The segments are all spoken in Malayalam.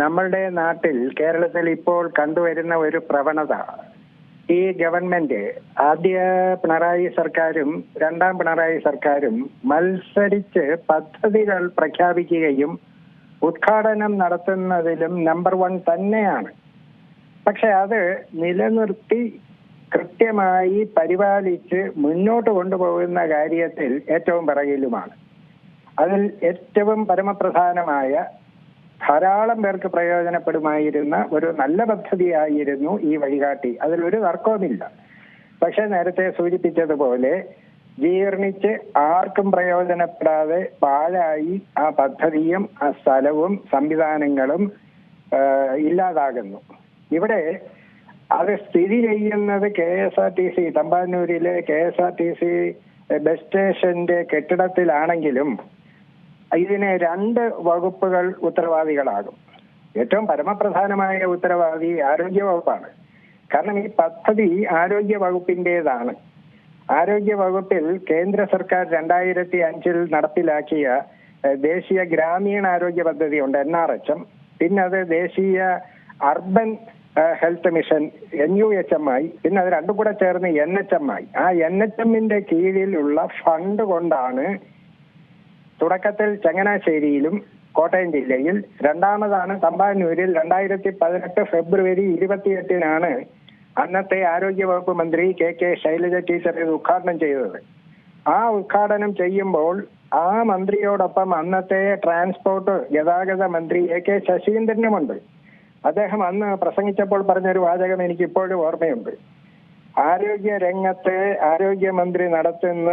നമ്മളുടെ നാട്ടിൽ കേരളത്തിൽ ഇപ്പോൾ കണ്ടുവരുന്ന ഒരു പ്രവണത ഈ ഗവൺമെന്റ് ആദ്യ പിണറായി സർക്കാരും രണ്ടാം പിണറായി സർക്കാരും മത്സരിച്ച് പദ്ധതികൾ പ്രഖ്യാപിക്കുകയും ഉദ്ഘാടനം നടത്തുന്നതിലും നമ്പർ വൺ തന്നെയാണ്. പക്ഷെ അത് നിലനിർത്തി കൃത്യമായി പരിപാലിച്ച് മുന്നോട്ട് കൊണ്ടുപോകുന്ന കാര്യത്തിൽ ഏറ്റവും പിറകിലുമാണ്. അതിൽ ഏറ്റവും പരമപ്രധാനമായ ധാരാളം പേർക്ക് പ്രയോജനപ്പെടുമായിരുന്ന ഒരു നല്ല പദ്ധതിയായിരുന്നു ഈ വഴികാട്ടി. അതിലൊരു തർക്കവുമില്ല. പക്ഷെ നേരത്തെ സൂചിപ്പിച്ചതുപോലെ ജീർണിച്ച് ആർക്കും പ്രയോജനപ്പെടാതെ പാഴായി ആ പദ്ധതിയും ആ സ്ഥലവും സംവിധാനങ്ങളും ഇല്ലാതാകുന്നു. ഇവിടെ അത് സ്ഥിതി ചെയ്യുന്നത് K S R T C തമ്പാനൂരിലെ K S R T C bus സ്റ്റേഷന്റെ കെട്ടിടത്തിലാണെങ്കിലും ഇതിന് രണ്ട് വകുപ്പുകൾ ഉത്തരവാദികളാകും. ഏറ്റവും പരമപ്രധാനമായ ഉത്തരവാദി ആരോഗ്യ വകുപ്പാണ് കാരണം ഈ പദ്ധതി ആരോഗ്യ വകുപ്പിന്റേതാണ് ആരോഗ്യ വകുപ്പിൽ കേന്ദ്ര സർക്കാർ രണ്ടായിരത്തി അഞ്ചിൽ നടപ്പിലാക്കിയ ദേശീയ ഗ്രാമീണ ആരോഗ്യ പദ്ധതി ഉണ്ട് എൻ ആർ എച്ച് എം. പിന്നെ അത് ദേശീയ urban health mission N U H M ആയി. പിന്നെ അത് രണ്ടും കൂടെ ചേർന്ന് എൻ എച്ച് എം ആയി. ആ എൻ എച്ച് എമ്മിന്റെ കീഴിലുള്ള ഫണ്ട് കൊണ്ടാണ് തുടക്കത്തിൽ ചങ്ങനാശ്ശേരിയിലും കോട്ടയം ജില്ലയിൽ രണ്ടാമതാണ് തമ്പാനൂരിൽ രണ്ടായിരത്തി പതിനെട്ട് ഫെബ്രുവരി ഇരുപത്തിയെട്ടിനാണ് അന്നത്തെ ആരോഗ്യവകുപ്പ് മന്ത്രി കെ കെ ശൈലജ ടീച്ചർ ഇത് ഉദ്ഘാടനം ചെയ്തത്. ആ ഉദ്ഘാടനം ചെയ്യുമ്പോൾ ആ മന്ത്രിയോടൊപ്പം അന്നത്തെ ട്രാൻസ്പോർട്ട് ഗതാഗത മന്ത്രി എ കെ ശശീന്ദ്രനുമുണ്ട്. അദ്ദേഹം അന്ന് പ്രസംഗിച്ചപ്പോൾ പറഞ്ഞൊരു വാചകം എനിക്ക് ഇപ്പോഴും ഓർമ്മയുണ്ട്. ആരോഗ്യ രംഗത്തെ ആരോഗ്യമന്ത്രി നടത്തുന്ന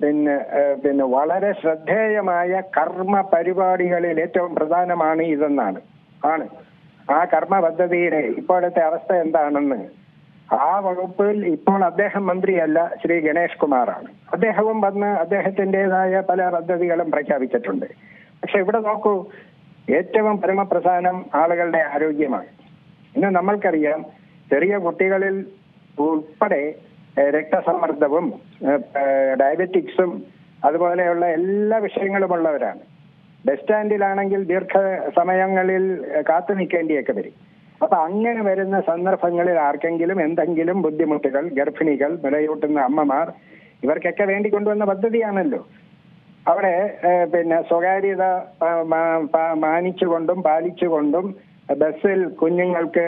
പിന്നെ പിന്നെ വളരെ ശ്രദ്ധേയമായ കർമ്മ പരിപാടികളിൽ ഏറ്റവും പ്രധാനമാണ് ഇതെന്നാണ്. ആണ്. ആ കർമ്മ പദ്ധതിയുടെ ഇപ്പോഴത്തെ അവസ്ഥ എന്താണെന്ന്. ആ വകുപ്പിൽ ഇപ്പോൾ അദ്ദേഹം മന്ത്രിയല്ല ശ്രീ ഗണേഷ് കുമാറാണ്. അദ്ദേഹവും വന്ന് അദ്ദേഹത്തിന്റെതായ പല പദ്ധതികളും പ്രഖ്യാപിച്ചിട്ടുണ്ട്. പക്ഷെ ഇവിടെ നോക്കൂ ഏറ്റവും പരമപ്രധാനം ആളുകളുടെ ആരോഗ്യമാണ്. ഇന്ന് നമ്മൾക്കറിയാം ചെറിയ കുട്ടികളിൽ ഉൾപ്പെടെ രക്തസമ്മർദ്ദവും ഡയബറ്റിക്സും അതുപോലെയുള്ള എല്ലാ വിഷയങ്ങളും ഉള്ളവരാണ് ബസ് സ്റ്റാൻഡിലാണെങ്കിൽ ദീർഘ സമയങ്ങളിൽ കാത്തു നിൽക്കേണ്ടിയൊക്കെ വരും. അപ്പൊ അങ്ങനെ വരുന്ന സന്ദർഭങ്ങളിൽ ആർക്കെങ്കിലും എന്തെങ്കിലും ബുദ്ധിമുട്ടുകൾ ഗർഭിണികൾ മുലയൂട്ടുന്ന അമ്മമാർ ഇവർക്കൊക്കെ വേണ്ടി കൊണ്ടുവന്ന പദ്ധതിയാണല്ലോ. അവിടെ പിന്നെ സ്വകാര്യത മാനിച്ചുകൊണ്ടും പാലിച്ചുകൊണ്ടും ബസ്സിൽ കുഞ്ഞുങ്ങൾക്ക്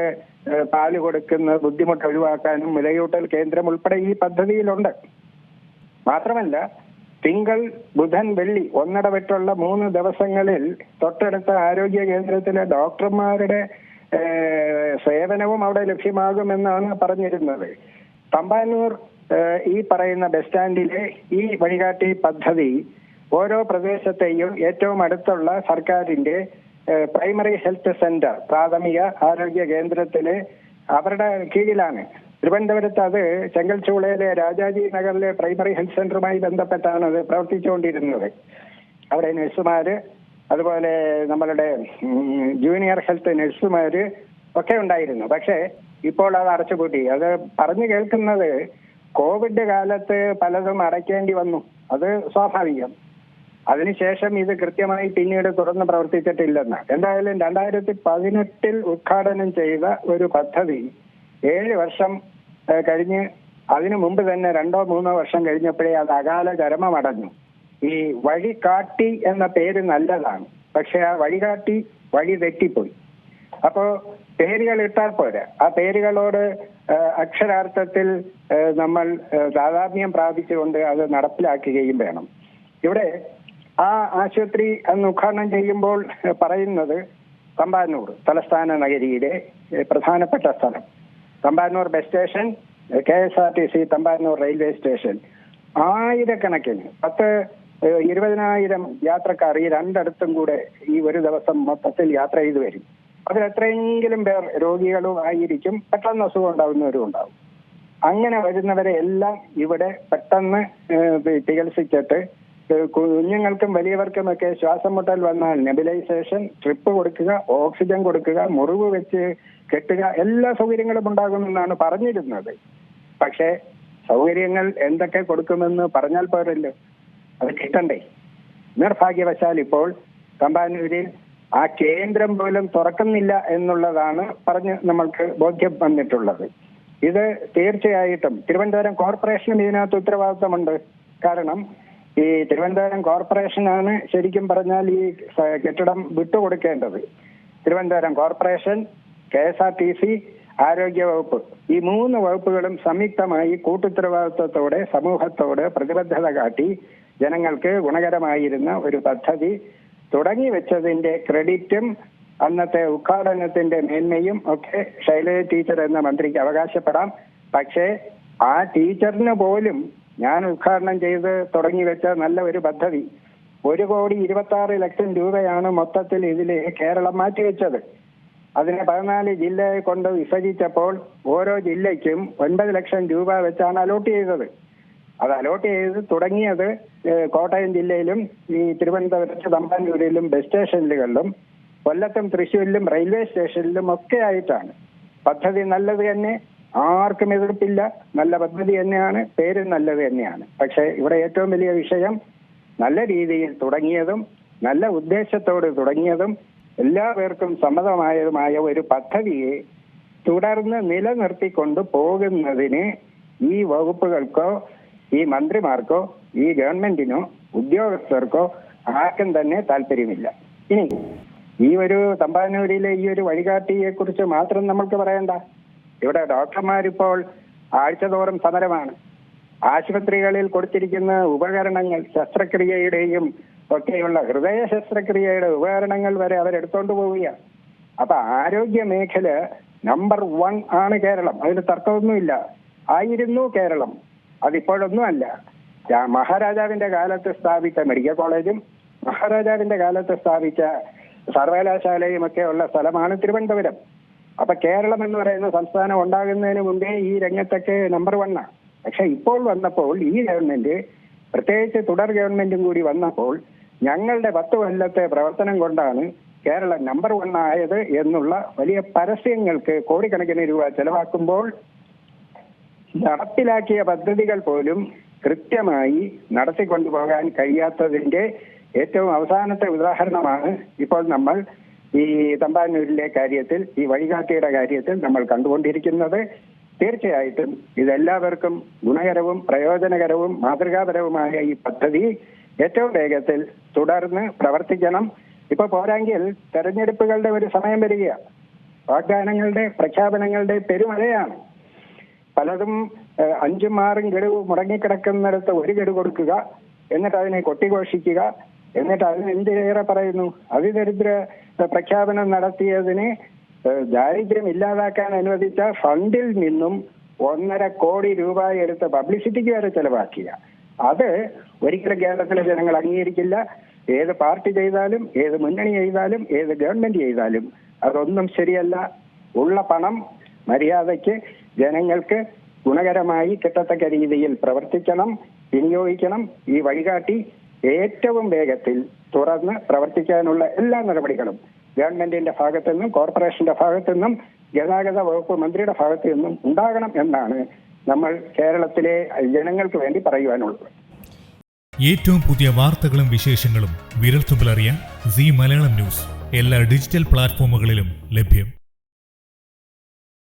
പാൽ കൊടുക്കുന്ന ബുദ്ധിമുട്ട് ഒഴിവാക്കാനും വിലയൂട്ടൽ കേന്ദ്രം ഉൾപ്പെടെ ഈ പദ്ധതിയിലുണ്ട്. മാത്രമല്ല തിങ്കൾ ബുധൻ വെള്ളി ഒന്നിടവിട്ടുള്ള മൂന്ന് ദിവസങ്ങളിൽ തൊട്ടടുത്ത ആരോഗ്യ കേന്ദ്രത്തിലെ ഡോക്ടർമാരുടെ സേവനവും അവിടെ ലഭ്യമാകുമെന്നാണ് പറഞ്ഞിരുന്നത്. തമ്പാനൂർ ഈ പറയുന്ന ബസ് സ്റ്റാൻഡിലെ ഈ വഴികാട്ടി പദ്ധതി ഓരോ പ്രദേശത്തെയും ഏറ്റവും അടുത്തുള്ള സർക്കാരിന്റെ പ്രൈമറി ഹെൽത്ത് സെന്റർ പ്രാഥമിക ആരോഗ്യ കേന്ദ്രത്തിലെ അവരുടെ കീഴിലാണ്. തിരുവനന്തപുരത്ത് അത് ചെങ്കൽച്ചൂളയിലെ രാജാജി നഗറിലെ പ്രൈമറി ഹെൽത്ത് സെന്ററുമായി ബന്ധപ്പെട്ടാണ് അത് പ്രവർത്തിച്ചുകൊണ്ടിരുന്നത്. അവിടെ നഴ്സുമാര് അതുപോലെ നമ്മളുടെ ജൂനിയർ ഹെൽത്ത് നഴ്സുമാര് ഒക്കെ ഉണ്ടായിരുന്നു. പക്ഷേ ഇപ്പോൾ അത് അടച്ചുപൂട്ടി. അത് പറഞ്ഞു കേൾക്കുന്നത് കോവിഡ് കാലത്ത് പലതും അടയ്ക്കേണ്ടി വന്നു. അത് സ്വാഭാവികം. അതിനുശേഷം ഇത് കൃത്യമായി പിന്നീട് തുടർന്ന് പ്രവർത്തിച്ചിട്ടില്ലെന്ന്. എന്തായാലും രണ്ടായിരത്തി പതിനെട്ടിൽ ഉദ്ഘാടനം ചെയ്ത ഒരു പദ്ധതി ഏഴ് വർഷം കഴിഞ്ഞ് അതിനു മുമ്പ് തന്നെ രണ്ടോ മൂന്നോ വർഷം കഴിഞ്ഞപ്പോഴേ അത് അകാല ചരമമടഞ്ഞു. ഈ വഴി കാട്ടി എന്ന പേര് നല്ലതാണ്. പക്ഷെ ആ വഴി കാട്ടി വഴി തെറ്റിപ്പോയി. അപ്പോ പേരുകൾ ഇട്ടാൽ പോരാ. ആ പേരുകളോട് അക്ഷരാർത്ഥത്തിൽ നമ്മൾ താതാത്മ്യം പ്രാപിച്ചുകൊണ്ട് അത് നടപ്പിലാക്കുകയും വേണം. ഇവിടെ ആ ആശുപത്രി അന്ന് ഉദ്ഘാടനം ചെയ്യുമ്പോൾ പറയുന്നത് തമ്പാനൂർ തലസ്ഥാന നഗരിയിലെ പ്രധാനപ്പെട്ട സ്ഥലം. Thampanoor bus station K S R T C Thampanoor railway station. ആയിരക്കണക്കിന് പത്ത് ഇരുപതിനായിരം യാത്രക്കാർ ഈ രണ്ടിടത്തും കൂടെ ഈ ഒരു ദിവസം മൊത്തത്തിൽ യാത്ര ചെയ്തു വരും. അതിൽ എത്രയെങ്കിലും പേർ രോഗികളും ആയിരിക്കും പെട്ടെന്ന് അസുഖം ഉണ്ടാവുന്നവരും ഉണ്ടാവും. അങ്ങനെ വരുന്നവരെ എല്ലാം ഇവിടെ പെട്ടെന്ന് ചികിത്സിച്ചിട്ട് കുഞ്ഞുങ്ങൾക്കും വലിയവർക്കും ഒക്കെ ശ്വാസം മുട്ടൽ വന്നാൽ നെബിലൈസേഷൻ ട്രിപ്പ് കൊടുക്കുക ഓക്സിജൻ കൊടുക്കുക മുറിവ് വെച്ച് കെട്ടുക എല്ലാ സൗകര്യങ്ങളും ഉണ്ടാകുമെന്നാണ് പറഞ്ഞിരുന്നത്. പക്ഷേ സൗകര്യങ്ങൾ എന്തൊക്കെ കൊടുക്കുമെന്ന് പറഞ്ഞാൽ പോരല്ലോ. അത് കിട്ടണ്ടേ. നിർഭാഗ്യവശാൽ ഇപ്പോൾ തമ്പാനൂരിൽ ആ കേന്ദ്രം പോലും തുറക്കുന്നില്ല എന്നുള്ളതാണ് പറഞ്ഞ് നമ്മൾക്ക് ബോധ്യം വന്നിട്ടുള്ളത്. ഇത് തീർച്ചയായിട്ടും തിരുവനന്തപുരം കോർപ്പറേഷനും ഇതിനകത്ത് ഉത്തരവാദിത്തമുണ്ട്. കാരണം ഈ തിരുവനന്തപുരം കോർപ്പറേഷനാണ് ശരിക്കും പറഞ്ഞാൽ ഈ കെട്ടിടം വിട്ടുകൊടുക്കേണ്ടത്. Thiruvananthapuram corporation K S R T C ആരോഗ്യ വകുപ്പ് ഈ മൂന്ന് വകുപ്പുകളും സംയുക്തമായി കൂട്ടുത്തരവാദിത്വത്തോടെ സമൂഹത്തോട് പ്രതിബദ്ധത കാട്ടി ജനങ്ങൾക്ക് ഗുണകരമായിരുന്ന ഒരു പദ്ധതി തുടങ്ങി വെച്ചതിന്റെ ക്രെഡിറ്റും അന്നത്തെ ഉദ്ഘാടനത്തിന്റെ മേന്മയും ഒക്കെ ശൈലജ ടീച്ചർ എന്ന മന്ത്രിക്ക് അവകാശപ്പെടാം. പക്ഷേ ആ ടീച്ചറിന് പോലും ഞാൻ ഉദ്ഘാടനം ചെയ്ത് തുടങ്ങി വെച്ച നല്ല ഒരു പദ്ധതി. ഒരു കോടി ഇരുപത്തി ആറ് ലക്ഷം രൂപയാണ് മൊത്തത്തിൽ ഇതിൽ കേരളം മാറ്റിവെച്ചത് അതിനെ പതിനാല് ജില്ലയെ കൊണ്ട് വിഭജിച്ചപ്പോൾ ഓരോ ജില്ലയ്ക്കും ഒൻപത് ലക്ഷം രൂപ വെച്ചാണ് അലോട്ട് ചെയ്തത്. അത് അലോട്ട് ചെയ്ത് തുടങ്ങിയത് കോട്ടയം ജില്ലയിലും ഈ തിരുവനന്തപുരത്ത് തമ്പാനൂരിലും ബസ് സ്റ്റേഷനുകളിലും കൊല്ലത്തും തൃശ്ശൂരിലും റെയിൽവേ സ്റ്റേഷനിലും ഒക്കെ ആയിട്ടാണ്. പദ്ധതി നല്ലത് തന്നെ ആർക്കും എതിർപ്പില്ല. നല്ല പദ്ധതി തന്നെയാണ്. പേര് നല്ലത് തന്നെയാണ്. പക്ഷേ ഇവിടെ ഏറ്റവും വലിയ വിഷയം നല്ല രീതിയിൽ തുടങ്ങിയതും നല്ല ഉദ്ദേശത്തോട് തുടങ്ങിയതും എല്ലാ പേർക്കും സമ്മതമായതുമായ ഒരു പദ്ധതിയെ തുടർന്ന് നിലനിർത്തിക്കൊണ്ട് പോകുന്നതിന് ഈ വകുപ്പുകൾക്കോ ഈ മന്ത്രിമാർക്കോ ഈ ഗവൺമെന്റിനോ ഉദ്യോഗസ്ഥർക്കോ ആർക്കും തന്നെ താല്പര്യമില്ല. ഇനി ഈ ഒരു തമ്പാനൂരിലെ ഈ ഒരു വഴികാട്ടിയെ കുറിച്ച് മാത്രം നമ്മൾക്ക് പറയണ്ട. ഇവിടെ ഡോക്ടർമാരിപ്പോൾ ആഴ്ചതോറും സമരമാണ്. ആശുപത്രികളിൽ കൊടുത്തിരിക്കുന്ന ഉപകരണങ്ങൾ ശസ്ത്രക്രിയയുടെയും ഒക്കെയുള്ള ഹൃദയ ശസ്ത്രക്രിയയുടെ ഉപകരണങ്ങൾ വരെ അവരെടുത്തോണ്ട് പോവുകയാണ്. അപ്പൊ ആരോഗ്യ മേഖല നമ്പർ വൺ ആണ് കേരളം. അതിന് തർക്കമൊന്നുമില്ല. ആയിരുന്നു കേരളം. അതിപ്പോഴൊന്നും അല്ല. മഹാരാജാവിന്റെ കാലത്ത് സ്ഥാപിച്ച മെഡിക്കൽ കോളേജും മഹാരാജാവിന്റെ കാലത്ത് സ്ഥാപിച്ച സർവകലാശാലയും ഒക്കെ ഉള്ള സ്ഥലമാണ് തിരുവനന്തപുരം. അപ്പൊ കേരളം എന്ന് പറയുന്ന സംസ്ഥാനം ഉണ്ടാകുന്നതിന് മുമ്പേ ഈ രംഗത്തൊക്കെ നമ്പർ വണ്ണാണ് പക്ഷെ ഇപ്പോൾ വന്നപ്പോൾ ഈ ഗവൺമെന്റ് പ്രത്യേകിച്ച് തുടർ ഗവൺമെന്റും കൂടി വന്നപ്പോൾ ഞങ്ങളുടെ പത്ത് കൊല്ലത്തെ പ്രവർത്തനം കൊണ്ടാണ് കേരളം നമ്പർ വൺ ആയത് എന്നുള്ള വലിയ പരസ്യങ്ങൾക്ക് കോടിക്കണക്കിന് രൂപ ചെലവാക്കുമ്പോൾ നടപ്പിലാക്കിയ പദ്ധതികൾ പോലും കൃത്യമായി നടത്തിക്കൊണ്ടുപോകാൻ കഴിയാത്തതിന്റെ ഏറ്റവും അവസാനത്തെ ഉദാഹരണമാണ് ഇപ്പോൾ നമ്മൾ ഈ തമ്പാനൂരിലെ കാര്യത്തിൽ ഈ വഴികാട്ടിയുടെ കാര്യത്തിൽ നമ്മൾ കണ്ടുകൊണ്ടിരിക്കുന്നത് തീർച്ചയായിട്ടും ഇതെല്ലാവർക്കും ഗുണകരവും പ്രയോജനകരവും മാതൃകാപരവുമായ ഈ പദ്ധതി ഏറ്റവും വേഗത്തിൽ തുടർന്ന് പ്രവർത്തിക്കണം. ഇപ്പൊ പോരാങ്കിൽ തെരഞ്ഞെടുപ്പുകളുടെ ഒരു സമയം വരികയാണ് വാഗ്ദാനങ്ങളുടെ പ്രഖ്യാപനങ്ങളുടെ പെരുമഴയാണ്. പലതും അഞ്ചും ആറും ഗഡു മുടങ്ങിക്കിടക്കുന്നിടത്ത് ഒരു ഗഡു കൊടുക്കുക എന്നിട്ട് അതിനെ കൊട്ടിഘോഷിക്കുക എന്നിട്ട് അതിന് എന്തിനേറെ പറയുന്നു? അതിദരിദ്ര പ്രഖ്യാപനം നടത്തിയതിന് ദാരിദ്ര്യം ഇല്ലാതാക്കാൻ അനുവദിച്ച ഫണ്ടിൽ നിന്നും ഒന്നര കോടി രൂപ എടുത്ത് പബ്ലിസിറ്റിക്ക് വരെ ചെലവാക്കിയ. അത് ഒരിക്കലും കേരളത്തിലെ ജനങ്ങൾ അംഗീകരിക്കില്ല. ഏത് പാർട്ടി ചെയ്താലും ഏത് മുന്നണി ചെയ്താലും ഏത് ഗവൺമെന്റ് ചെയ്താലും അതൊന്നും ശരിയല്ല. ഉള്ള പണം മര്യാദയ്ക്ക് ജനങ്ങൾക്ക് ഗുണകരമായി കിട്ടത്തക്ക രീതിയിൽ പ്രവർത്തിക്കണം വിനിയോഗിക്കണം. ഈ വഴികാട്ടി ഏറ്റവും വേഗത്തിൽ തുറന്ന് പ്രവർത്തിക്കാനുള്ള എല്ലാ നടപടികളും ഗവൺമെന്റിന്റെ ഭാഗത്തു നിന്നും കോർപ്പറേഷന്റെ ഭാഗത്തു നിന്നും ഗതാഗത വകുപ്പ് മന്ത്രിയുടെ ഭാഗത്തു നിന്നും ഉണ്ടാകണം എന്നാണ് നമ്മൾ കേരളത്തിലെ ജനങ്ങൾക്ക് വേണ്ടി പറയുവാനുള്ളത്. ഏറ്റവും പുതിയ വാർത്തകളും വിശേഷങ്ങളും വിരൽത്തുമ്പിൽ അറിയാൻ സി മലയാളം ന്യൂസ്. എല്ലാ ഡിജിറ്റൽ പ്ലാറ്റ്ഫോമുകളിലും ലഭ്യം.